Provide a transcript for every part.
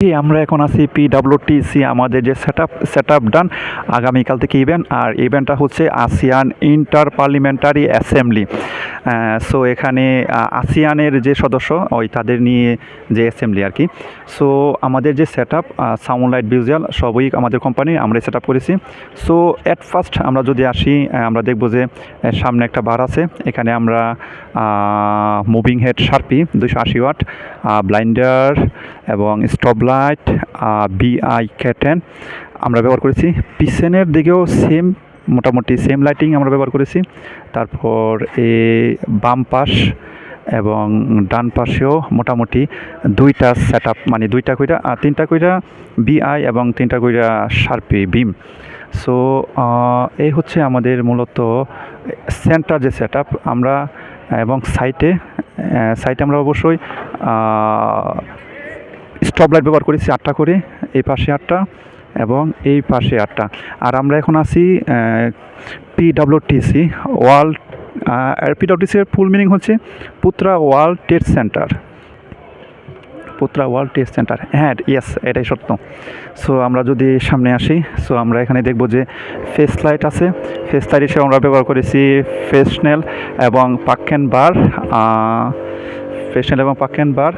আমরা এখন আছি পিডাব্লিউটিসি আমাদের যে set up set up done আগামীকাল থেকে ইভেন্ট আর ইভেন্টটা হচ্ছে ASEAN inter parliamentary assembly so এখানে আসিয়ানের যে সদস্য, ওই তাদের নিয়ে যে অ্যাসেম্বলি আর কি। সো আমাদের যে set up sound light visual সবই আমাদের কোম্পানি আমরা সেট আপ করেছি। সো অ্যাট ফার্স্ট আমরা যদি আসি আমরা দেখব যে সামনে একটা বার আছে। এখানে আমরা মুভিং হেড শার্পি দুশো আশি ওয়াট ব্লাইন্ডার এবং স্টপ লাইট বিআই ক্যাটেন আমরা ব্যবহার করেছি। পিছনের দিকেও সেম মোটামুটি সেম লাইটিং আমরা ব্যবহার করেছি। তারপর এ বাম পাশ এবং ডান পাশেও মোটামুটি দুইটা সেট মানে দুইটা কইরা তিনটা কইরা বিআই এবং তিনটা কইরা শার্পি বিম সো এই হচ্ছে আমাদের মূলত সেন্টার যে সেট আমরা এবং সাইটে সাইটে আমরা অবশ্যই স্টপ লাইট ব্যবহার করেছি আটটা করে, এই পাশে আটটা। এবং এই পাশে আটটা। আর আমরা এখন আছি পিডাব্লিউটিসি ওয়ার্ল্ড পিডাব্লিউটিসির ফুল মিনিং হচ্ছে Putra World Test Centre. Putra World Test Centre. হ্যাঁ ইয়েস এটাই সত্য। সো আমরা যদি সামনে আসি সো আমরা এখানে দেখব যে ফেস লাইট আছে। ফেস লাইট হিসেবে আমরা ব্যবহার করেছি ফেসনেল এবং পাক্কেন বার ফেশনেল এবং পাক্কেন বার।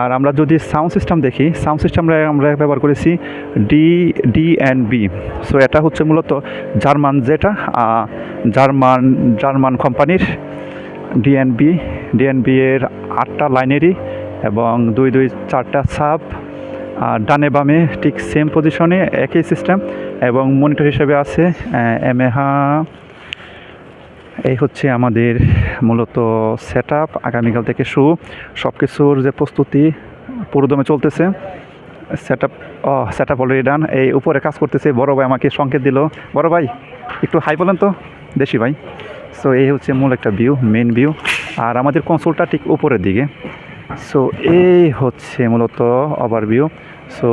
আর আমরা যদি সাউন্ড সিস্টেম দেখি, সাউন্ড সিস্টেম আমরা ব্যবহার করেছি D D and B. So এটা হচ্ছে মূলত জার্মান যেটা জার্মান জার্মান কোম্পানির ডিএনবি ডিএনবি এর আটটা লাইনেরই এবং দুই দুই, চারটা সাব। আর ডানে বামে ঠিক সেম পজিশনে একই সিস্টেম এবং মনিটর হিসেবে আছে এমএহা এই হচ্ছে আমাদের মূলত সেট আপ আগামীকাল থেকে শুরু। সব কিছুর যে প্রস্তুতি পুরোদমে চলতেছে। সেট আপ ও সেট আপ অলরেডি ডান এই উপরে কাজ করতেছে, বড় ভাই আমাকে সংকেত দিল। বড় ভাই, একটু হাই বলেন তো, দেশি ভাই। সো এই হচ্ছে মূল একটা ভিউ মেন ভিউ আর আমাদের কনসোলটা ঠিক উপরের দিকে। সো এই হচ্ছে মূলত ওভারভিউ সো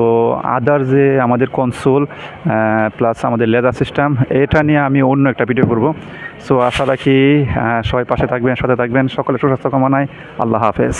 আদার যে আমাদের কনসোল প্লাস আমাদের লেদার সিস্টেম এটা নিয়ে আমি অন্য একটা ভিডিও করব। সো আশা রাখি সবাই পাশে থাকবেন, সাথে থাকবেন। সকলে সুস্বাস্থ্য কামনায় আল্লাহ হাফেজ।